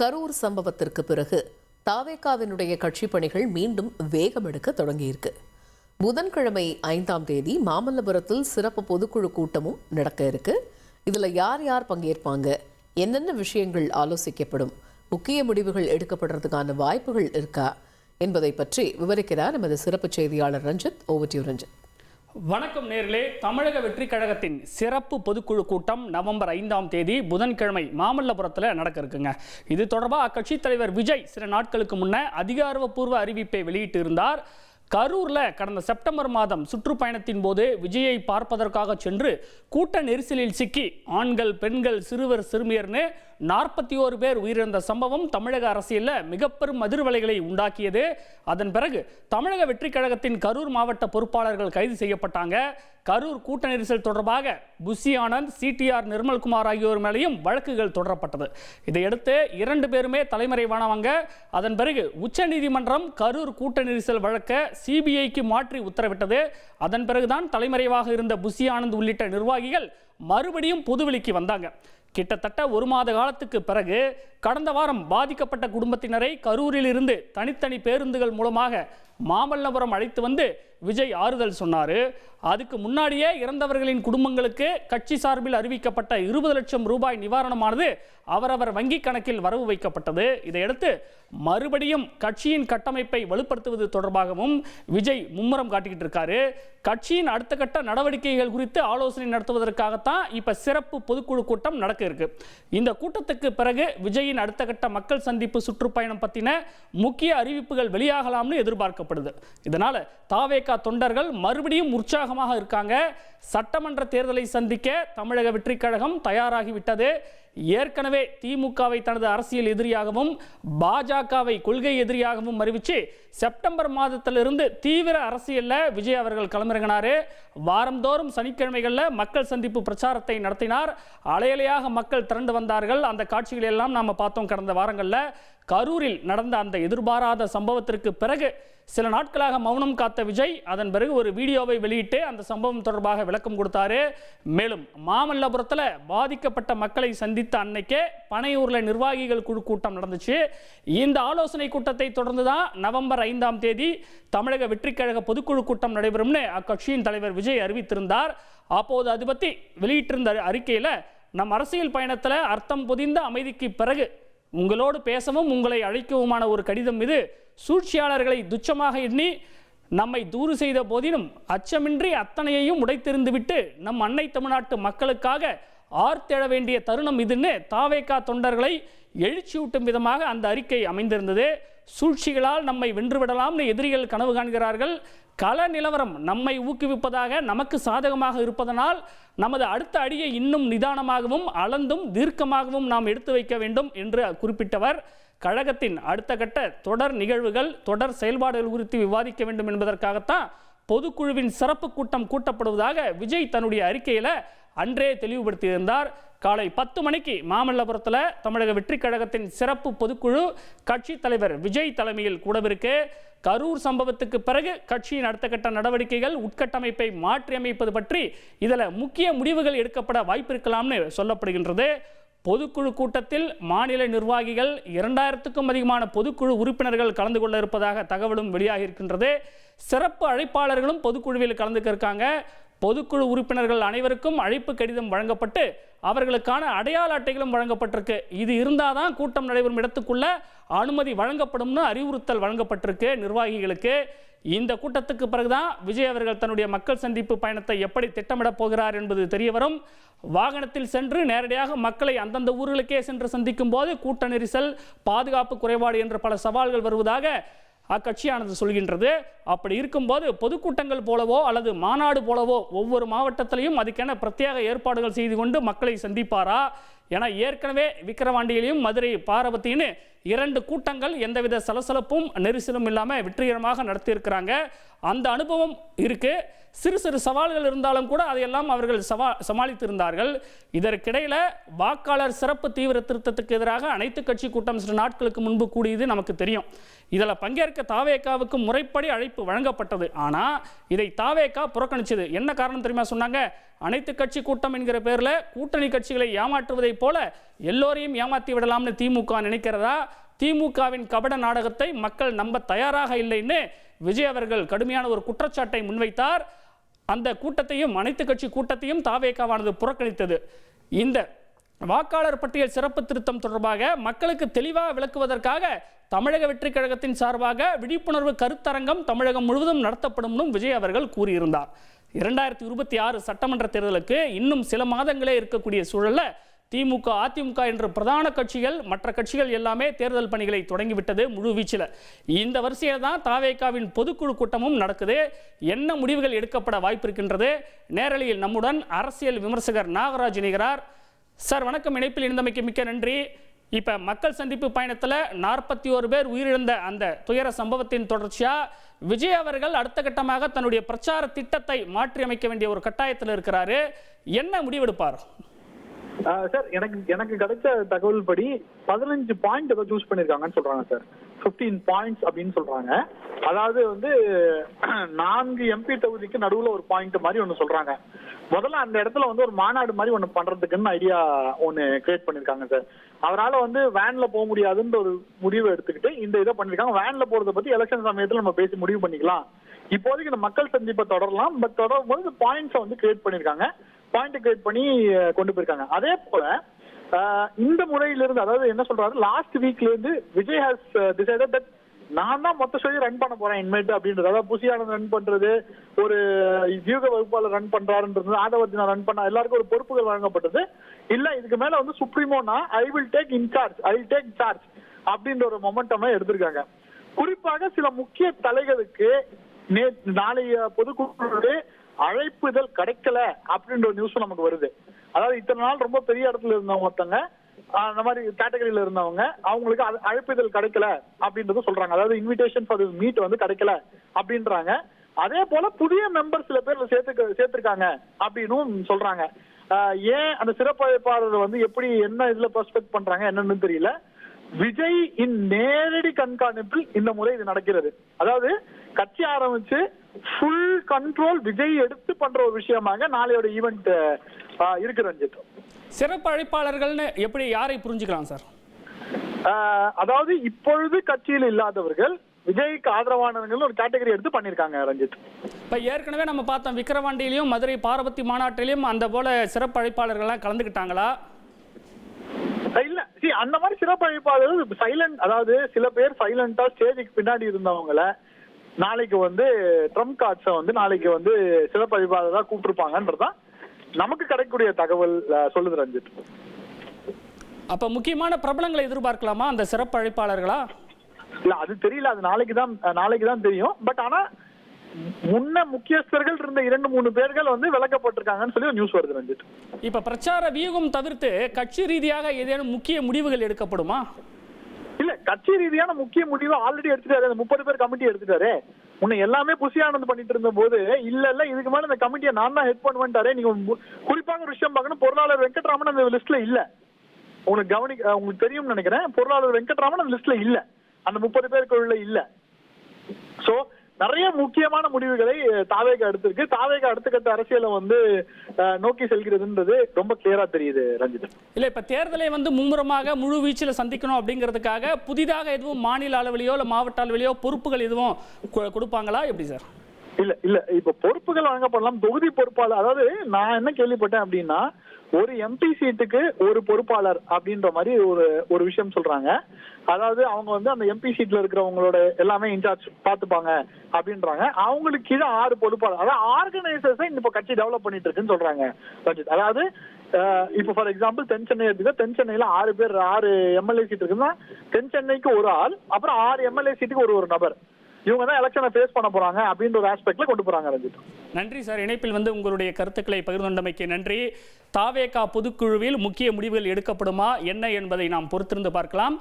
கரூர் சம்பவத்திற்கு பிறகு தாவேகாவினுடைய கட்சி பணிகள் மீண்டும் வேகமெடுக்க தொடங்கியிருக்கு. புதன்கிழமை ஐந்தாம் தேதி மாமல்லபுரத்தில் சிறப்பு பொதுக்குழு கூட்டமும் நடக்க இருக்கு. இதுல யார் யார் பங்கேற்பாங்க? என்னென்ன விஷயங்கள் ஆலோசிக்கப்படும்? முக்கிய முடிவுகள் எடுக்கப்படுறதுக்கான வாய்ப்புகள் இருக்கா? என்பதை பற்றி விவரிக்கிறார் நமது சிறப்பு செய்தியாளர் ரஞ்சித் ஓவர்டியூ ரஞ்சித். வணக்கம் நேர்களே. தமிழக வெற்றி கழகத்தின் சிறப்பு பொதுக்குழு கூட்டம் நவம்பர் ஐந்தாம் தேதி புதன்கிழமை மாமல்லபுரத்தில் நடக்க இருக்குங்க. இது தொடர்பாக அக்கட்சித் தலைவர் விஜய் சில நாட்களுக்கு முன்ன அதிகாரப்பூர்வ அறிவிப்பை வெளியிட்டு இருந்தார் கரூரில் கடந்த செப்டம்பர் மாதம் சுற்றுப்பயணத்தின் போது விஜயை பார்ப்பதற்காக சென்று கூட்ட நெரிசலில் சிக்கி ஆண்கள் பெண்கள் சிறுவர் சிறுமியர்னு நாற்பத்தி ஓரு பேர் உயிரிழந்த சம்பவம் தமிழக அரசியலில் மிகப்பெரும் அதிர்வலைகளை உண்டாக்கியது. அதன் பிறகு தமிழக வெற்றிக் கழகத்தின் கரூர் மாவட்ட பொறுப்பாளர்கள் கைது செய்யப்பட்டாங்க. கரூர் கூட்ட நெரிசல் தொடர்பாக புஷி ஆனந்த் சிடிஆர் நிர்மல்குமார் ஆகியோர் மேலேயும் வழக்குகள் தொடரப்பட்டது. இதையடுத்து இரண்டு பேருமே தலைமறைவானவங்க. அதன் பிறகு உச்சநீதிமன்றம் கரூர் கூட்ட நெரிசல் வழக்க சிபிஐக்கு மாற்றி உத்தரவிட்டது. அதன் பிறகுதான் தலைமறைவாக இருந்த புஷி ஆனந்த் உள்ளிட்ட நிர்வாகிகள் மறுபடியும் பொதுவெளிக்கு வந்தாங்க. கிட்டத்தட்ட ஒரு மாத காலத்துக்கு பிறகு கடந்த வாரம் பாதிக்கப்பட்ட குடும்பத்தினரை கரூரில் இருந்து தனித்தனி பேருந்துகள் மூலமாக மாமல்லபுரம் அழைத்து வந்து விஜய் ஆறுதல் சொன்னார். அதுக்கு முன்னாடியே இறந்தவர்களின் குடும்பங்களுக்கு கட்சி சார்பில் அறிவிக்கப்பட்ட இருபது லட்சம் ரூபாய் நிவாரணமானது அவரவர் வங்கி கணக்கில் வரவு வைக்கப்பட்டது. இதையடுத்து மறுபடியும் கட்சியின் கட்டமைப்பை வலுப்படுத்துவது தொடர்பாகவும் விஜய் மும்முரம் காட்டிக்கிட்டு இருக்காரு. கட்சியின் அடுத்த கட்ட நடவடிக்கைகள் குறித்து ஆலோசனை நடத்துவதற்காகத்தான் இப்போ சிறப்பு பொதுக்குழு கூட்டம் நடக்க இருக்கு. இந்த கூட்டத்துக்கு பிறகு விஜயின் அடுத்த கட்ட மக்கள் சந்திப்பு சுற்றுப்பயணம் பற்றின முக்கிய அறிவிப்புகள் வெளியாகலாம்னு பார்க்கப்படுது இதனால் தாவேகா தொண்டர்கள் மறுபடியும் உற்சாகமாக இருக்காங்க. சட்டமன்ற தேர்தலை சந்திக்க தமிழக வெற்றிக் கழகம் தயாராகிவிட்டது. ஏற்கனவே திமுகவை தனது அரசியல் எதிரியாகவும் பாஜகவை கொள்கை எதிரியாகவும் அறிவித்து செப்டம்பர் மாதத்திலிருந்து தீவிர அரசியலில் விஜய் அவர்கள் களமிறங்கினாரு. வாரந்தோறும் சனிக்கிழமைகளில் மக்கள் சந்திப்பு பிரச்சாரத்தை நடத்தினார். அலையலையாக மக்கள் திரண்டு வந்தார்கள். அந்த காட்சிகளை எல்லாம் நாம் பார்த்தோம் கடந்த வாரங்களில். கரூரில் நடந்த அந்த எதிர்பாராத சம்பவத்திற்கு பிறகு சில நாட்களாக மௌனம் காத்த விஜய் அதன் பிறகு ஒரு வீடியோவை வெளியிட்டு அந்த சம்பவம் தொடர்பாக விளக்கம் கொடுத்தாரு. மேலும் மாமல்லபுரத்தில் பாதிக்கப்பட்ட மக்களை சந்தித்த அன்னைக்கே பனையூரில் நிர்வாகிகள் குழு கூட்டம் நடந்துச்சு. இந்த ஆலோசனை கூட்டத்தை தொடர்ந்து தான் நவம்பர் ஐந்தாம் தேதி தமிழக வெற்றிக்கழக பொதுக்குழு கூட்டம் நடைபெறும்னு அக்கட்சியின் தலைவர் விஜய் அறிவித்திருந்தார். அப்போது அது பற்றி வெளியிட்டிருந்த அறிக்கையில் நம் அரசியல் பயணத்தில் அர்த்தம் புதிந்த அமைதிக்கு பிறகு உங்களோடு பேசவும் உங்களை அழைக்கவுமான ஒரு கடிதம் இது. சூழ்ச்சியாளர்களை துச்சமாக எண்ணி நம்மை தூறு செய்த போதிலும் அச்சமின்றி அத்தனையையும் உடைத்தெறிந்துவிட்டு நம் அன்னை தமிழ்நாட்டு மக்களுக்காக ஆர்த்தெழ வேண்டிய தருணம் இதுன்னு தாவேக்கா தொண்டர்களை எழுச்சியூட்டும் விதமாக அந்த அறிக்கை அமைந்திருந்தது. சூழ்ச்சிகளால் நம்மை வென்றுவிடலாம்னு எதிரிகள் கனவு காண்கிறார்கள். கள நிலவரம் நம்மை ஊக்குவிப்பதாக நமக்கு சாதகமாக இருப்பதனால் நமது அடுத்த அடியை இன்னும் நிதானமாகவும் அளந்தும் தீர்க்கமாகவும் நாம் எடுத்து வைக்க வேண்டும் என்று குறிப்பிட்டவர். கழகத்தின் அடுத்த கட்ட தொடர் நிகழ்வுகள் தொடர் செயல்பாடுகள் குறித்து விவாதிக்க வேண்டும் என்பதற்காகத்தான் பொதுக்குழுவின் சிறப்பு கூட்டம் கூட்டப்படுவதாக விஜய் தன்னுடைய அறிக்கையில் அன்றே தெளிவுபடுத்தியிருந்தார். காலை பத்து மணிக்கு மாமல்லபுரத்தில் தமிழக வெற்றிக் கழகத்தின் சிறப்பு பொதுக்குழு கட்சி தலைவர் விஜய் தலைமையில் கூடவிருக்கு. கரூர் சம்பவத்துக்கு பிறகு கட்சியின் அடுத்த கட்ட நடவடிக்கைகள் உட்கட்டமைப்பை மாற்றியமைப்பது பற்றி இதில் முக்கிய முடிவுகள் எடுக்கப்பட வாய்ப்பிருக்கலாம்னு சொல்லப்படுகின்றது. பொதுக்குழு கூட்டத்தில் மாநில நிர்வாகிகள் இரண்டாயிரத்துக்கும் அதிகமான பொதுக்குழு உறுப்பினர்கள் கலந்து கொள்ள இருப்பதாக தகவலும் வெளியாகி இருக்கின்றது சிறப்பு அழைப்பாளர்களும் பொதுக்குழுவில் கலந்துக்க இருக்காங்க பொதுக்குழு உறுப்பினர்கள் அனைவருக்கும் அழைப்பு கடிதம் வழங்கப்பட்டு அவர்களுக்கான அடையாள அட்டைகளும் வழங்கப்பட்டிருக்கு. இது இருந்தால் தான் கூட்டம் நடைபெறும் இடத்துக்குள்ள அனுமதி வழங்கப்படும்னு அறிவுறுத்தல் வழங்கப்பட்டிருக்கு நிர்வாகிகளுக்கு. இந்த கூட்டத்துக்கு பிறகுதான் விஜய் அவர்கள் தன்னுடைய மக்கள் சந்திப்பு பயணத்தை எப்படி திட்டமிடப் போகிறார் என்பது தெரியவரும். வாகனத்தில் சென்று நேரடியாக மக்களை அந்தந்த ஊர்களுக்கே சென்று சந்திக்கும் போது கூட்ட நெரிசல் பாதுகாப்பு குறைபாடு என்ற பல சவால்கள் வருவதாக அக்கட்சியானது சொல்கின்றது. அப்படி இருக்கும்போது பொதுக்கூட்டங்கள் போலவோ அல்லது மாநாடு போலவோ ஒவ்வொரு மாவட்டத்திலையும் அதுக்கென பிரத்யேக ஏற்பாடுகள் செய்து கொண்டு மக்களை சந்திப்பாரா? ஏன்னா ஏற்கனவே விக்கிரவாண்டியிலையும் மதுரை பாரபத்தின்னு இரண்டு கூட்டங்கள் எந்தவித சலசலப்பும் நெரிசலும் இல்லாமல் வெற்றிகரமாக நடத்தியிருக்கிறாங்க. அந்த அனுபவம் இருக்குது சிறு சிறு சவால்கள் இருந்தாலும் கூட அதையெல்லாம் அவர்கள் சவா சமாளித்திருந்தார்கள். இதற்கிடையில் வாக்காளர் சிறப்பு தீவிர திருத்தத்துக்கு எதிராக அனைத்து கட்சி கூட்டம் சில நாட்களுக்கு முன்பு கூடியது நமக்கு தெரியும். இதில் பங்கேற்க தாவேக்காவுக்கு முறைப்படி அழைப்பு வழங்கப்பட்டது. ஆனால் இதை தாவேக்கா புறக்கணிச்சது. என்ன காரணம் தெரியுமா சொன்னாங்க? அனைத்து கட்சி கூட்டம் என்கிற பேரில் கூட்டணி கட்சிகளை ஏமாற்றுவதைப் போல எல்லோரையும் ஏமாற்றி விடலாம்னு திமுக நினைக்கிறதா? திமுகவின் கபட நாடகத்தை மக்கள் நம்ப தயாராக இல்லைன்னு விஜய் அவர்கள் கடுமையான ஒரு குற்றச்சாட்டை முன்வைத்தார். அந்த கூட்டத்தையும் அனைத்து கட்சி கூட்டத்தையும் தாவேக்காவானது புறக்கணித்தது. இந்த வாக்காளர் பட்டியல் சிறப்பு திருத்தம் தொடர்பாக மக்களுக்கு தெளிவாக விளக்குவதற்காக தமிழக வெற்றிக் கழகத்தின் சார்பாக விழிப்புணர்வு கருத்தரங்கம் தமிழகம் முழுவதும் நடத்தப்படும் விஜய் அவர்கள் கூறியிருந்தார். இரண்டாயிரத்தி இருபத்தி ஆறு சட்டமன்ற தேர்தலுக்கு இன்னும் சில மாதங்களே இருக்கக்கூடிய சூழல்ல திமுக அதிமுக என்ற பிரதான கட்சிகள் மற்ற கட்சிகள் எல்லாமே தேர்தல் பணிகளை தொடங்கிவிட்டது முழு வீச்சில். இந்த வரிசையில் தான் தாவேக்காவின் பொதுக்குழு கூட்டமும் நடக்குது. என்ன முடிவுகள் எடுக்கப்பட வாய்ப்பு இருக்கின்றது நேரலையில் நம்முடன் அரசியல் விமர்சகர் நாகராஜ் இணைகிறார். சார் வணக்கம். இணைப்பில் இணைந்தமைக்கு மிக்க நன்றி. இப்போ மக்கள் சந்திப்பு பயணத்தில் நாற்பத்தி ஒரு பேர் உயிரிழந்த அந்த துயர சம்பவத்தின் தொடர்ச்சியாக விஜய் அவர்கள் அடுத்த கட்டமாக தன்னுடைய பிரச்சார திட்டத்தை மாற்றியமைக்க வேண்டிய ஒரு கட்டாயத்தில் இருக்கிறாரு. என்ன முடிவெடுப்பார்? சார் எனக்கு எனக்கு கிடைச்ச தகவல் படி பதினஞ்சு பாயிண்ட் ஏதோ சூஸ் பண்ணிருக்காங்கன்னு சொல்றாங்க சார். 15 பாயிண்ட்ஸ் அப்படின்னு சொல்றாங்க. அதாவது வந்து நான்கு எம்பி தொகுதிக்கு நடுவுல ஒரு பாயிண்ட் மாதிரி ஒன்னு சொல்றாங்க. முதல்ல அந்த இடத்துல வந்து ஒரு மாநாடு மாதிரி ஒன்று பண்றதுக்குன்னு ஐடியா ஒன்று கிரியேட் பண்ணிருக்காங்க சார். அவரால் வந்து வேன்ல போக முடியாதுன்ற ஒரு முடிவு எடுத்துக்கிட்டு இந்த இதை பண்ணிருக்காங்க. வேன்ல போறதை பத்தி எலெக்ஷன் சமயத்துல நம்ம பேசி முடிவு பண்ணிக்கலாம். இப்போதைக்கு இந்த மக்கள் சந்திப்பை தொடரலாம். பட் தொடரும் போது பாயிண்ட்ஸை வந்து கிரியேட் பண்ணிருக்காங்க. பாயிண்ட் கிரியேட் பண்ணி கொண்டு போயிருக்காங்க. அதே போல இந்த முறையிலிருந்து அதாவது என்ன சொல்றாரு லாஸ்ட் வீக்ல இருந்து விஜய் ஹாஸ் டிசைடட் தட் நான் தான் மொத்த சொல்லி ரன் பண்ண போறேன் இனிமேட்டு அப்படின்றது. அதாவது புசியானந்த் ரன் பண்றது ஒரு வியூக வகுப்பாளர் ரன் பண்றாருன்றது ஆதவர்ஜினா ரன் பண்ண எல்லாருக்கும் ஒரு பொறுப்புகள் வழங்கப்பட்டது. இல்ல இதுக்கு மேல வந்து சுப்ரீமோனா I will take in charge I will take charge அப்படின்ற ஒரு மொமெண்டமா எடுத்திருக்காங்க. குறிப்பாக சில முக்கிய தலைகளுக்கு நே நாளைய பொதுக்குழு அழைப்புதல் கிடைக்கல அப்படின்ற ஒரு நியூஸ் நமக்கு வருது. அதாவது இத்தனை நாள் ரொம்ப பெரிய இடத்துல இருந்தவங்க ஒருத்தங்க அந்த மாதிரி கேட்டகரியில இருந்தவங்க அவங்களுக்கு அழைப்புதல் கிடைக்கல அப்படின்றத சொல்றாங்க. அதாவது இன்விடேஷன் ஃபார் மீட் வந்து கிடைக்கல அப்படின்றாங்க. அதே போல புதிய மெம்பர் சில பேர் சேர்த்து சேர்த்திருக்காங்க அப்படின்னும் சொல்றாங்க. ஏன் அந்த சிறப்பழைப்பாளர் வந்து எப்படி என்ன இதுல பெர்ஸ்பெக்ட் பண்றாங்க என்னன்னு தெரியல. விஜய் இன் நேரடி கண்காணிப்பில் இந்த முறை இது நடக்கிறது. அதாவது கட்சி ஆரம்பிச்சு ஃபுல் கண்ட்ரோல் விஜய் எடுத்து பண்ற ஒரு விஷயமாக நாளையோட ஈவெண்ட் இருக்கு ரஞ்சித். சிறப்பு அழைப்பாளர்கள்னு எப்படி யாரை புரிஞ்சுக்கலாம் சார்? அதாவது இப்பொழுது கட்சியில் இல்லாதவர்கள் விஜய்க்கு ஆதரவானவர்கள் ஒரு கேட்டகரி எடுத்து பண்ணிருக்காங்க ரஞ்சித். இப்போ ஏற்கனவே நம்ம பார்த்தோம் விக்கிரவாண்டியிலையும் மதுரை பாரபத்தி மாநாட்டிலையும் அந்த போல சிறப்பு அழைப்பாளர்கள்லாம் கலந்துக்கிட்டாங்களா? இல்ல see அந்த மாதிரி சிறப்பு அழைப்பாளர்கள் சைலண்ட் அதாவது சில பேர் சைலண்டா ஸ்டேஜுக்கு பின்னாடி இருந்தவங்கள நாளைக்கு வந்து ட்ரம்ப் கார்ட்ஸை வந்து நாளைக்கு வந்து சிறப்பு அழைப்பாளராக கூப்பிட்டுருப்பாங்கன்றதுதான் நமக்கு கிடைக்கக்கூடிய தகவல் சொல்லுது ரஞ்சித். அப்போ முக்கியமான பிரபலங்களை எதிர்பார்க்கலாமா அந்த சிறப்பு அழைப்பாளர்களா? இல்ல அது தெரியல. அது நாளைக்கு தான் நாளைக்கு தான் தெரியும். பட் ஆனா முன்ன முக்கியஸ்தர்கள் இருந்த இரண்டு மூணு பேர்கள் வந்து விளக்கப்பட்டிருக்காங்கன்னு சொல்லி நியூஸ் வருது ரஞ்சித். இப்போ பிரச்சார வியூகம் தவிர்த்து கட்சி ரீதியாக ஏதேனும் முக்கிய முடிவுகள் எடுக்கப்படுமா? கட்சி ரீதியான முக்கிய முடிவு ஆல்ரெடி எடுத்துட்டாரு. அந்த முப்பது பேர் கமிட்டி எடுத்துட்டாரு. உன்னை எல்லாமே புசி ஆனந்த் பண்ணிட்டு இருந்த போது இல்ல இல்ல இதுக்கு மேல இந்த கமிட்டியை நான் தான் ஹெட் பண்ணுவேன்ட்டாரு. நீங்க குறிப்பாக ஒரு விஷயம் பார்க்கணும். பொருளாளர் வெங்கட்ராமன் அந்த லிஸ்ட்ல இல்ல. உங்களுக்கு கவனி உங்களுக்கு தெரியும்னு நினைக்கிறேன். பொருளாளர் வெங்கட்ராமன் அந்த லிஸ்ட்ல இல்ல. அந்த முப்பது பேருக்குள்ள இல்ல. சோ நிறைய முக்கியமான முடிவுகளை தாவேகா எடுத்திருக்கு. தாவேகா அடுத்த அரசியலை வந்து நோக்கி செல்கிறதுன்றது ரொம்ப கிளியரா தெரியுது ரஞ்சித். இல்லை இப்போ தேர்தலை வந்து மும்முரமாக முழு வீச்சில் சந்திக்கணும் அப்படிங்கிறதுக்காக புதிதாக எதுவும் மாநில அளவிலையோ இல்லை மாவட்ட அளவிலையோ பொறுப்புகள் எதுவும் கொடுப்பாங்களா? எப்படி சார்? இல்ல இல்ல இப்ப பொறுப்புகள் வழங்கப்படலாம். தொகுதி பொறுப்பாளர் அதாவது நான் என்ன கேள்விப்பட்டேன் அப்படின்னா ஒரு எம்பி சீட்டுக்கு ஒரு பொறுப்பாளர் அப்படின்ற மாதிரி ஒரு ஒரு விஷயம் சொல்றாங்க. அதாவது அவங்க வந்து அந்த எம்பி சீட்ல இருக்கிறவங்களோட எல்லாமே இன்சார்ஜ் பாத்துப்பாங்க அப்படின்றாங்க. அவங்களுக்கு கீழே ஆறு பொறுப்பாளர். அதாவது ஆர்கனைசர்ஸை இப்ப கட்சி டெவலப் பண்ணிட்டு இருக்குன்னு சொல்றாங்க ரஞ்சித். அதாவது இப்போ இப்ப ஃபார் எக்ஸாம்பிள் தென் சென்னை எடுத்துக்க தென் சென்னையில ஆறு பேர் ஆறு எம்எல்ஏ சீட் இருக்குன்னா தென் சென்னைக்கு ஒரு ஆள் அப்புறம் ஆறு எம்எல்ஏ சீட்டுக்கு ஒரு ஒரு நபர். இவங்க தான் எலெக்ஷனை ஃபேஸ் பண்ண போறாங்க அப்படின்ற ஒரு ஆஸ்பெக்ட்ல கொண்டு போறாங்க ரஞ்சித். நன்றி சார். இணைப்பில் வந்து உங்களுடைய கருத்துக்களை பகிர்ந்துண்டமைக்கு நன்றி. தாவேகா பொதுக்குழுவில் முக்கிய முடிவுகள் எடுக்கப்படுமா? என்ன என்பதை நாம் பொறுத்திருந்து பார்க்கலாம்.